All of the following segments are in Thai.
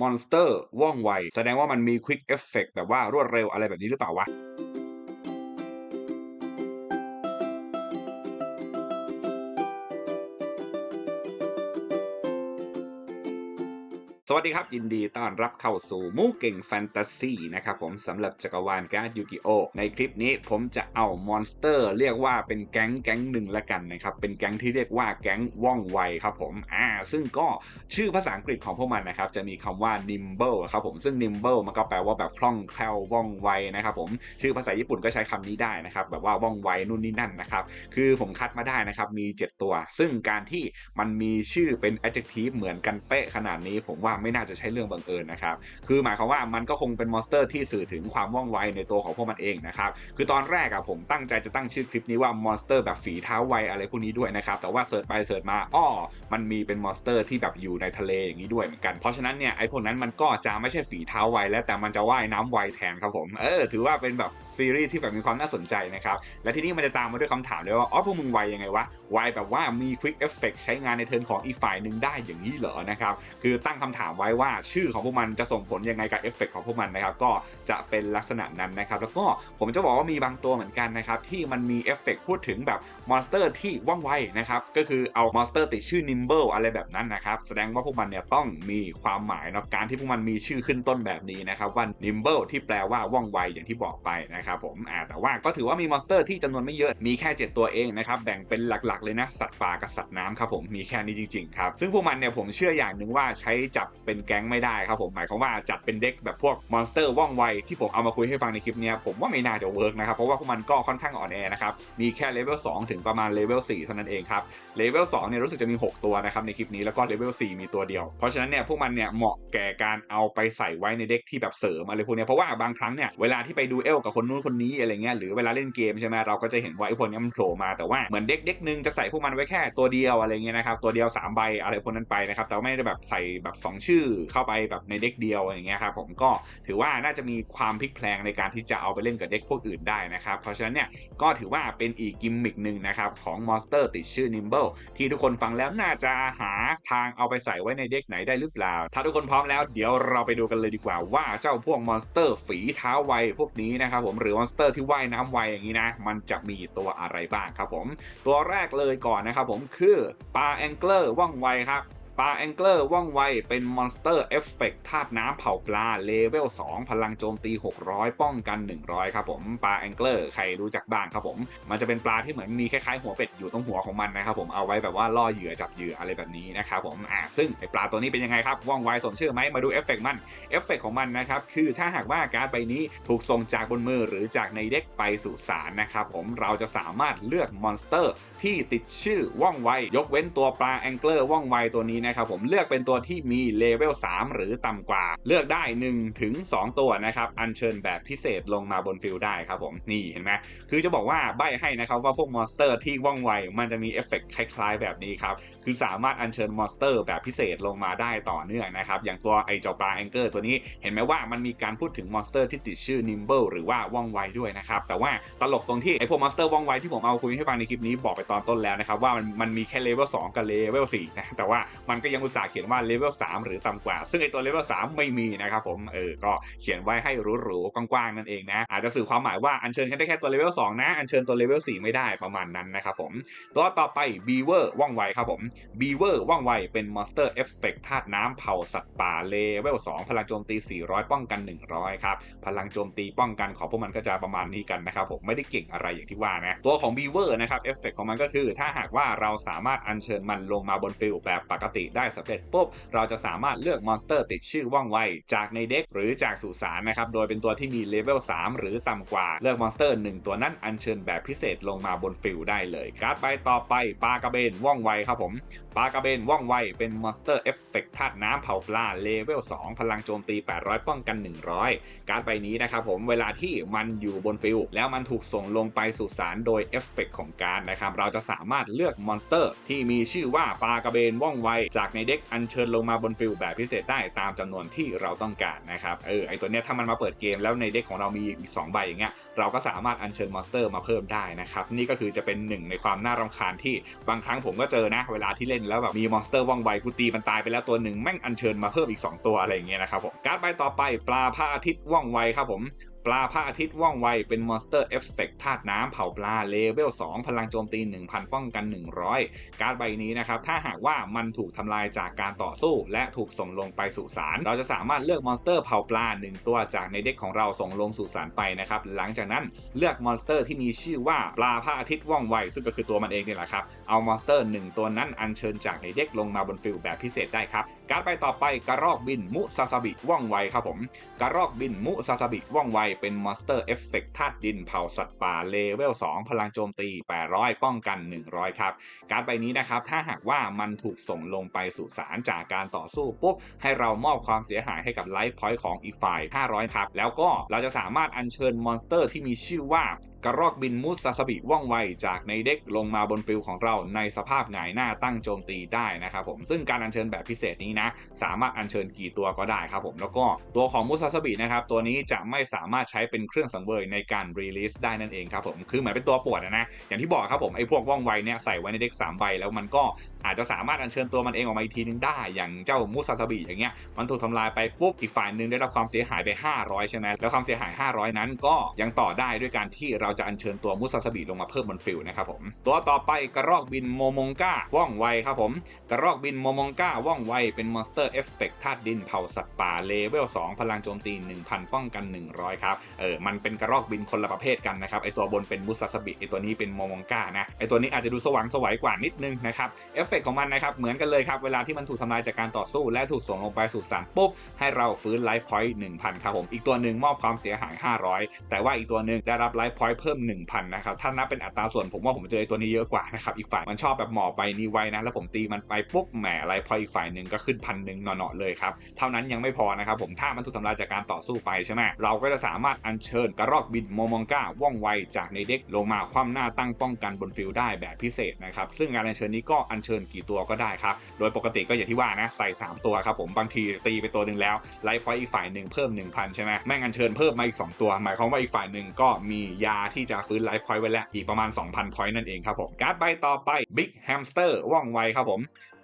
มอนสเตอร์ว่องไว แสดงว่ามันมีควิกเอฟเฟกแบบว่ารวดเร็วอะไรแบบนี้หรือเปล่าวะ สวัสดีครับ ยินดีต้อนรับเข้าสู่มูเก่งแฟนตาซีนะครับผมสำหรับจักรวาลการ์ดยูกิโอในคลิปนี้ผมจะเอามอนสเตอร์ เรียกว่าเป็นแก๊งแก๊งหนึ่งละกันนะครับ เป็นแก๊งที่เรียกว่าแก๊งว่องไวครับผมอ่าซึ่งก็ชื่อภาษาอังกฤษของพวกมันนะครับ จะมีคำว่า nimble ครับผมซึ่ง nimble มันก็แปลว่าแบบคล่องแคล่วว่องไวนะครับผมชื่อภาษาญี่ปุ่นก็ใช้คำนี้ได้นะครับแบบว่าว่องไวนู่นนี่นั่นนะครับคือผมคัดมาได้นะครับมี 7 ตัว ซึ่งการที่มันมีชื่อเป็น adjective เหมือนกันเป๊ะขนาดนี้ผมว่าไม่น่าจะใช่เรื่องบังเอิญนะครับ คือหมายความว่ามันก็คงเป็นมอนสเตอร์ที่สื่อถึงความว่องไวในตัวของพวกมันเองนะครับ คือตอนแรกอะผมตั้งใจจะตั้งชื่อคลิปนี้ว่ามอนสเตอร์แบบฝีเท้าไวอะไรพวกนี้ด้วยนะครับ แต่ว่าเสิร์ชไปเสิร์ชมาอ้อมันมีเป็นมอนสเตอร์ที่แบบอยู่ในทะเลอย่างนี้ด้วยเหมือนกัน เพราะฉะนั้นเนี่ยไอ้พวกนั้นมันก็จะไม่ใช่ฝีเท้าไวแล้วแต่มันจะว่ายน้ำไวแทนครับผม เออ ถือว่าเป็นแบบซีรีส์ที่แบบมีความน่าสนใจนะครับ และที่นี้มันจะตามมาด้วยคำถามเลยว่า อ๋อพวกมึงไวยังไงวะ ไวแบบว่ามี Quick Effect ใช้งานในเทิร์นของอีกฝ่ายหนึ่งได้อย่างนี้เหรอนะครับ คือตั้งคำถามไว้ว่าชื่อของพวกมันจะส่งผลยังไงกับเอฟเฟกของพวกมันนะครับก็จะเป็นลักษณะนั้นนะครับแล้วก็ผมจะบอกว่ามีบางตัวเหมือนกันนะครับที่มันมีเอฟเฟกพูดถึงแบบมอนสเตอร์ที่ว่องไวนะครับก็คือเอามอนสเตอร์ติดชื่อ Nimble อะไรแบบนั้นนะครับแสดงว่าพวกมันเนี่ยต้องมีความหมายเนาะการที่พวกมันมีชื่อขึ้นต้นแบบนี้นะครับว่า Nimble ที่แปลว่าว่องไวอย่างที่บอกไปนะครับผมอ่าแต่ว่าก็ถือว่ามีมอนสเตอร์ที่จำนวนไม่เยอะมีแค่ 7 ตัวเองนะครับแบ่งเป็นหลักๆเลยนะสัตว์ป่ากับสัตว์น้ำครับผมมีแค่นี้จริงๆครับซึ่งพวกมันเนี่ยผมเชื่ออย่างหนึ่งว่าใช้จับเป็นแก๊งไม่ได้ครับผมหมายความว่าจัดเป็นเด็กแบบพวกมอนสเตอร์ว่องไวที่ผมเอามาคุยให้ฟังในคลิปนี้ผมว่าไม่น่าจะเวิร์กนะครับเพราะว่าพวกมันก็ค่อนข้างอ่อนแอนะครับมีแค่เลเวล2ถึงประมาณเลเวล4เท่านั้นเองครับเลเวล2เนี่ยรู้สึกจะมี 6 ตัวนะครับในคลิปนี้แล้วก็เลเวล4มีตัวเดียว เพราะฉะนั้นเนี่ยพวกมันเนี่ยเหมาะแก่การเอาไปใส่ไว้ในเด็กที่แบบเสริมอะไรพวกเนี้ยเพราะว่าบางครั้งเนี่ยเวลาที่ไปดูเอลกับคนนู้นคนนี้อะไรเงี้ยหรือเวลาเล่นเกมใช่ไหมเราก็จะเห็นว่าไอ้พวกนี้มันโผล่มาแต่ว่าเหมือนเด็กเด็กนึงจะใส่พวกมันไว้แค่ตัวเดียวอะไรเงี้ยนะครับตัวเดียวสามใบอะไรพวกนั้นไปนะครับแต่ไม่ได้แบบใส่แบบสองชื่อเข้าไปแบบในเด็กเดียวอย่างเงี้ยครับผมก็ถือว่าน่าจะมีความพลิกแพลงในการที่จะเอาไปเล่นกับเด็กพวกอื่นได้นะครับ เพราะฉะนั้นเนี่ยก็ถือว่าเป็นอีกกิมมิกหนึ่งนะครับของมอนสเตอร์ติดชื่อ Nimble ที่ทุกคนฟังแล้วน่าจะหาทางเอาไปใส่ไว้ในเด็กไหนได้หรือเปล่า ถ้าทุกคนพร้อมแล้วเดี๋ยวเราไปดูกันเลยดีกว่าว่าเจ้าพวกมอนสเตอร์ฝีเท้าไวพวกนี้นะครับผมหรือมอนสเตอร์ที่ว่ายน้ำไวอย่างนี้นะ มันจะมีตัวอะไรบ้างครับผม ตัวแรกเลยก่อนนะครับผมคือปลาแองเกอร์ว่องไวครับ ปลาแองเกอร์ว่องไว เป็นมอนสเตอร์เอฟเฟกธาตุน้ำเผาปลาเลเวล 2 พลังโจมตี 600 ป้องกัน 100 ครับผมปลาแองเกอร์ใครรู้จักบ้างครับผม มันจะเป็นปลาที่เหมือนมีคล้ายๆหัวเป็ดอยู่ตรงหัวของมันนะครับผมเอาไว้แบบว่าล่อเหยื่อจับเหยื่ออะไรแบบนี้นะครับผมอ่าซึ่งไอปลาตัวนี้เป็นยังไงครับว่องไวสมชื่อไหมมาดูเอฟเฟกมันเอฟเฟกของมันนะครับคือถ้าหากว่าการ์ดใบนี้ถูกส่งจากบนมือหรือจากในเด็กไปสู่สารนะครับผมเราจะสามารถเลือกมอนสเตอร์ที่ติดชื่อว่องไวยกเว้นตัวปลาแองเกอร์ว่องไวตัวนี้นะครับผมเลือกเป็นตัวที่มีเลเวล3 หรือต่ำกว่า เลือกได้ 1 ถึง 2 ตัวนะครับ อัญเชิญแบบพิเศษลงมาบนฟิลได้ครับผมนี่เห็นไหมคือจะบอกว่าใบให้นะครับว่าพวกมอนสเตอร์ที่ว่องไว มันจะมีเอฟเฟกคล้ายๆ แบบนี้ครับ คือสามารถอัญเชิญมอนสเตอร์แบบพิเศษลงมาได้ต่อเนื่องนะครับ อย่างตัวไอเจ้าปลาแองเกอร์ตัวนี้เห็นไหมว่ามันมีการพูดถึงมอนสเตอร์ที่ติดชื่อ Nimble หรือว่าว่องไวด้วยนะครับแต่ว่าตลกตรงที่ไอพวกมอนสเตอร์ว่องไวที่ผมเอาคุยให้ฟังในคลิปนี้บอกไปตอนต้นแล้วนะครับว่ามันมันมีแค่เลเวล2กับเลเวล4นะแต่ว่ามันก็ยังอุตส่าห์เขียนว่าเลเวล3หรือต่ำกว่า ซึ่งไอตัวเลเวล3ไม่มีนะครับผมเออก็เขียนไว้ให้หรูๆกว้างๆนั่นเองนะอาจจะสื่อความหมายว่าอัญเชิญแค่ได้แค่ตัวเลเวล2นะอัญเชิญตัวเลเวล4ไม่ได้ประมาณนั้นนะครับผมตัวต่อไป Beaver ว่องไวครับผม Beaver ว่องไวเป็นมอนสเตอร์เอฟเฟกต์ธาตุน้ำเผาสัตว์ป่าเลเวล2พลังโจมตี 400 ป้องกัน 100 ครับ พลังโจมตีป้องกันของพวกมันก็จะประมาณนี้กันนะครับผมไม่ได้เก่งอะไรอย่างที่ว่านะตัวของ Beaver นะครับเอฟเฟกของมันก็คือ ถ้าหากว่าเราสามารถอัญเชิญมันลงมาบนฟิลแบบปกติได้สำเร็จปุ๊บเราจะสามารถเลือกมอนสเตอร์ติดชื่อว่องไว จากในเด็กหรือจากสุสานนะครับโดยเป็นตัวที่มีเลเวล3หรือต่ำกว่าเลือกมอนสเตอร์ 1 ตัวนั้นอัญเชิญแบบพิเศษลงมาบนฟิลได้เลยการ์ดใบต่อไปปลากระเบนว่องไวครับผมปลากระเบนว่องไวเป็นมอนสเตอร์เอฟเฟกต์ธาตุน้ำเผาปลาเลเวล2พลังโจมตี 800 ป้องกัน 100 การ์ดใบนี้นะครับผมเวลาที่มันอยู่บนฟิลแล้วมันถูกส่งลงไปสู่สารโดยเอฟเฟกของการนะครับเราจะสามารถเลือกมอนสเตอร์ ที่มีชื่อว่าปลากระเบนว่องไวจากในเด็กอัญเชิญลงมาบนฟิลแบบพิเศษได้ตามจำนวนที่เราต้องการนะครับเออไอตัวเนี้ยถ้ามันมาเปิดเกมแล้วในเด็กของเรามีอีก2ใบอย่างเงี้ยเราก็สามารถอัญเชิญมอนสเตอร์มาเพิ่มได้นะครับนี่ก็คือจะเป็นหนึ่งในความน่ารำคาญที่บางครั้งผมก็เจอนะเวลาที่เล่นแล้วแบบมีมอนสเตอร์ว่องไวกูตีมันตายไปแล้วตัวหนึ่งแม่งอัญเชิญมาเพิ่มอีก 2 ตัวอะไรอย่างเงี้ยนะครับผมการ์ดใบต่อไปปลาพระอาทิตย์ว่องไวครับผม ปลาพระอาทิตย์ว่องไวเป็นมอนสเตอร์เอฟเฟกธาตุน้ำเผาปลาเลเวล 2 พลังโจมตี 1,000 ป้องกัน 100 การ์ดใบนี้นะครับ ถ้าหากว่ามันถูกทำลายจากการต่อสู้ และถูกส่งลงไปสู่สาร เราจะสามารถเลือกมอนสเตอร์เผาปลา 1 ตัวจากในเด็กของเราส่งลงสู่สารไปนะครับ หลังจากนั้นเลือกมอนสเตอร์ที่มีชื่อว่าปลาพระอาทิตย์ว่องไว ซึ่งก็คือตัวมันเองนี่แหละครับ เอามอนสเตอร์ 1 ตัวนั้นอัญเชิญจากในเด็กลงมาบนฟิลแบบพิเศษได้ครับ การ์ดใบต่อไปกระรอกบินมุซาซาบิว่องไวครับผม กระรอกบินมุซาซาบิว่องไวเป็นมอนสเตอร์เอฟเฟกธาตุดินเผาสัตว์ป่าเลเวล 2 พลังโจมตี 800 ป้องกัน 100 ครับ การ์ดใบนี้นะครับ ถ้าหากว่ามันถูกส่งลงไปสู่สารจากการต่อสู้ปุ๊บ ให้เรามอบความเสียหายให้กับไลฟ์พอยต์ของอีกฝ่าย 500 ครับ แล้วก็เราจะสามารถอัญเชิญมอนสเตอร์ที่มีชื่อว่า กระรอกบินมุสซาสบิว่องไวจากในเด็กลงมาบนฟิลของเราในสภาพหงายหน้าตั้งโจมตีได้นะครับผมซึ่งการอัญเชิญแบบพิเศษนี้นะ สามารถอัญเชิญกี่ตัวก็ได้ครับผมแล้วก็ตัวของมุสซาสบินะครับตัวนี้จะไม่สามารถใช้เป็นเครื่องสังเวยในการรีลิสได้นั่นเองครับผมคือเหมือนเป็นตัวปวดนะนะอย่างที่บอกครับผมไอ้พวกว่องไวเนี่ยใส่ไว้ในเด็ก3ใบแล้วมันก็อาจจะสามารถอัญเชิญตัวมันเองออกมาอีกทีนึงได้ อย่างเจ้ามุสซาสบิอย่างเงี้ยมันถูกทำลายไปปุ๊บอีกฝ่ายหนึ่งได้รับความเสียหายไป 500 ใช่ไหมแล้วความเสียหาย 500 นั้นก็ยังต่อได้ด้วยการที่เราราจะอัญเชิญตัวมุสซาสบิลงมาเพิ่มบนฟิลนะครับผมตัวต่อไปกระรอกบินโมมงก้าว่องไวครับผมกระรอกบินโมมงก้าว่องไวเป็นมอนสเตอร์เอฟเฟกธาตุดินเผาสัตว์ป่าเลเวล2พลังโจมตี 1,000 ป้องกัน 100 ครับเออมันเป็นกระรอกบินคนละประเภทกันนะครับไอตัวบนเป็นมุสซาสบิไอตัวนี้เป็นโมมงก้านะไอตัวนี้อาจจะดูสว่างสวยกว่านิดนึงนะครับเอฟเฟกของมันนะครับเหมือนกันเลยครับเวลาที่มันถูกทำลายจากการต่อสู้และถูกส่งลงไปสู่สารปุ๊บให้เราฟื้นไลฟ์พอยต์1,000ครับผมอีกตัวหนึ่งมอบความเสียหาย 500 แต่ว่าอีกตัวหนึ่งได้รับไลฟ์พอยต์เพิ่ม 1,000 นะครับ ถ้านับเป็นอัตราส่วนผมว่าผมเจอไอ้ตัวนี้เยอะกว่านะครับ อีกฝ่ายมันชอบแบบหมอบไปนี่ไว้นะ แล้วผมตีมันไปปุ๊บแหมไลฟ์พอยอีกฝ่ายหนึ่งก็ขึ้นพันหนึ่งหนอๆเลยครับ เท่านั้นยังไม่พอนะครับผม ถ้ามันถูกทำลายจากการต่อสู้ไปใช่ไหมเราก็จะสามารถอัญเชิญกระรอกบินโมมองก้าว่องไวจากในเด็กลงมาคว่ำหน้าตั้งป้องกันบนฟิลได้แบบพิเศษนะครับ ซึ่งการอัญเชิญนี้ก็อัญเชิญกี่ตัวก็ได้ครับ โดยปกติก็อย่างที่ว่านะใส่ 3 ตัวครับผมบางทีตีไปตัวหนึ่งแล้วไลฟ์พอยอีกฝ่ายหนึ่งเพิ่ม 1,000 ใช่ไหมแม่งอัญเชิญเพิ่มมาอีก 2 ตัว หมายความว่าอีกฝ่ายหนึ่งก็มียาที่จะฟื้นไลฟ์พอยต์ไว้แล้วอีกประมาณ 2,000พอยต์นั่นเองครับผมการ์ดใบต่อไป Big Hamster ว่องไวครับผม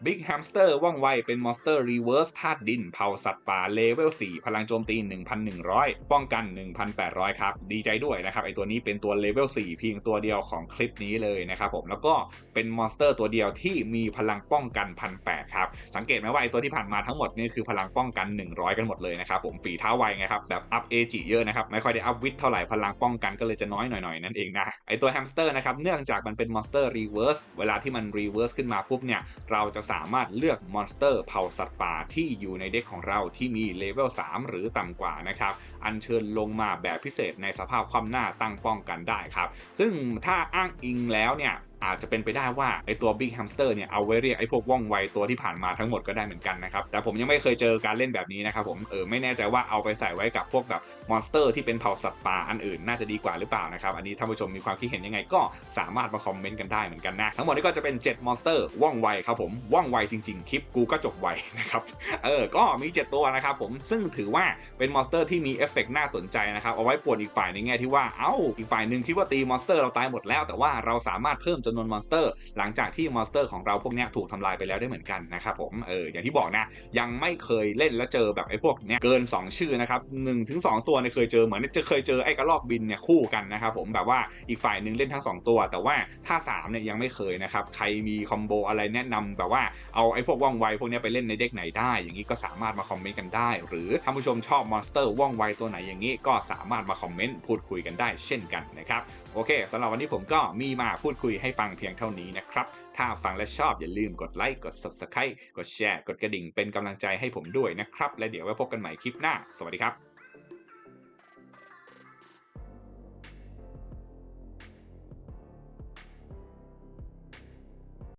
Big Hamster ว่องไวเป็นมอนสเตอร์รีเวิร์สธาตุดินเผาสัตว์ป่าเลเวล 4 พลังโจมตี 1,100 ป้องกัน 1,800 ครับ ดีใจด้วยนะครับ ไอตัวนี้เป็นตัวเลเวล 4 เพียงตัวเดียวของคลิปนี้เลยนะครับผมแล้วก็เป็นมอนสเตอร์ตัวเดียวที่มีพลังป้องกัน 1,800 ครับ สังเกตไหมว่าไอตัวที่ผ่านมาทั้งหมดนี่คือพลังป้องกัน 100 กันหมดเลยนะครับผมฝีเท้าไวไงครับแบบอัพเอจิเยอะนะครับไม่ค่อยได้อัพวิทเท่าไหร่พลังป้องกันก็เลยจะน้อยหน่อยๆนั่นเองนะไอตัวแฮมสเตอร์นะครับเนื่องจากมันเป็นมอนสเตอร์รีเวิร์สเวลาที่มันรีเวิร์สขึ้นมาปุ๊บเนี่ยเราจะามารถเลือกมอนสเตอร์เผ่าสัตว์ป่าที่อยู่ในเด็กของเราที่มีเลเวล 3 หรือต่ำกว่านะครับ อัญเชิญลงมาแบบพิเศษในสภาพความหน้าตั้งป้องกันได้ครับ ซึ่งถ้าอ้างอิงแล้วเนี่ย อาจจะเป็นไปได้ว่าไอตัว Big Hamster เนี่ยเอาไว้เรียกไอพวกว่องไวตัวที่ผ่านมาทั้งหมดก็ได้เหมือนกันนะครับ แต่ผมยังไม่เคยเจอการเล่นแบบนี้นะครับผมเออไม่แน่ใจว่าเอาไปใส่ไว้กับพวกแบบมอนสเตอร์ที่เป็นเผ่าสัตว์ป่าอันอื่นน่าจะดีกว่าหรือเปล่านะครับ อันนี้ท่านผู้ชมมีความคิดเห็นยังไงก็สามารถมาคอมเมนต์กันได้เหมือนกันนะทั้งหมดนี้ก็จะเป็น7มอนสเตอร์ว่องไวครับผมว่องไวจริง ๆ คลิปกูก็จบไวนะครับเออก็มี 7 ตัวนะครับผมซึ่งถือว่าเป็นมอนสเตอร์ที่มีเอฟเฟกน่าสนใจนะครับเอาไว้ปวดอีกฝ่ายในแง่ที่ว่าเอ้าอีกฝ่ายหนึ่งคิดว่าตีมอนสเตอร์เราตายหมดแล้วแต่ว่าเราสามารถเพิ่มจำนวนมอนสเตอร์ หลังจากที่มอนสเตอร์ของเราพวกนี้ถูกทำลายไปแล้วได้เหมือนกันนะครับผมเอออย่างที่บอกนะ ยังไม่เคยเล่นแล้วเจอแบบไอ้พวกเนี้ยเกิน 2 ชื่อนะครับหนึ่งถึงสองตัวเนี่ยเคยเจอเหมือนจะเคยเจอไอ้กระรอกบินเนี่ยคู่กันนะครับผมแบบว่าอีกฝ่ายหนึ่งเล่นทั้งสองตัว แต่ว่าถ้าสามเนี่ยยังไม่เคยนะครับใครมีคอมโบอะไรแนะนำแบบว่าเอาไอ้พวกว่องไวพวกนี้ไปเล่นในเด็กไหนได้อย่างนี้ก็สามารถมาคอมเมนต์กันได้ หรือท่านผู้ชมชอบมอนสเตอร์ว่องไวตัวไหนอย่างนี้ก็สามารถมาคอมเมนต์พูดคุยกันได้เช่นกันนะครับโอเคสำหรับวันนี้ผมก็มีมาพูดคุยให้ฟังเพียงเท่านี้นะครับ ถ้าฟังและชอบอย่าลืมกดไลค์ กด subscribe กดแชร์ กดกระดิ่งเป็นกำลังใจให้ผมด้วยนะครับ และเดี๋ยวไว้พบกันใหม่คลิปหน้า สวัสดีครับ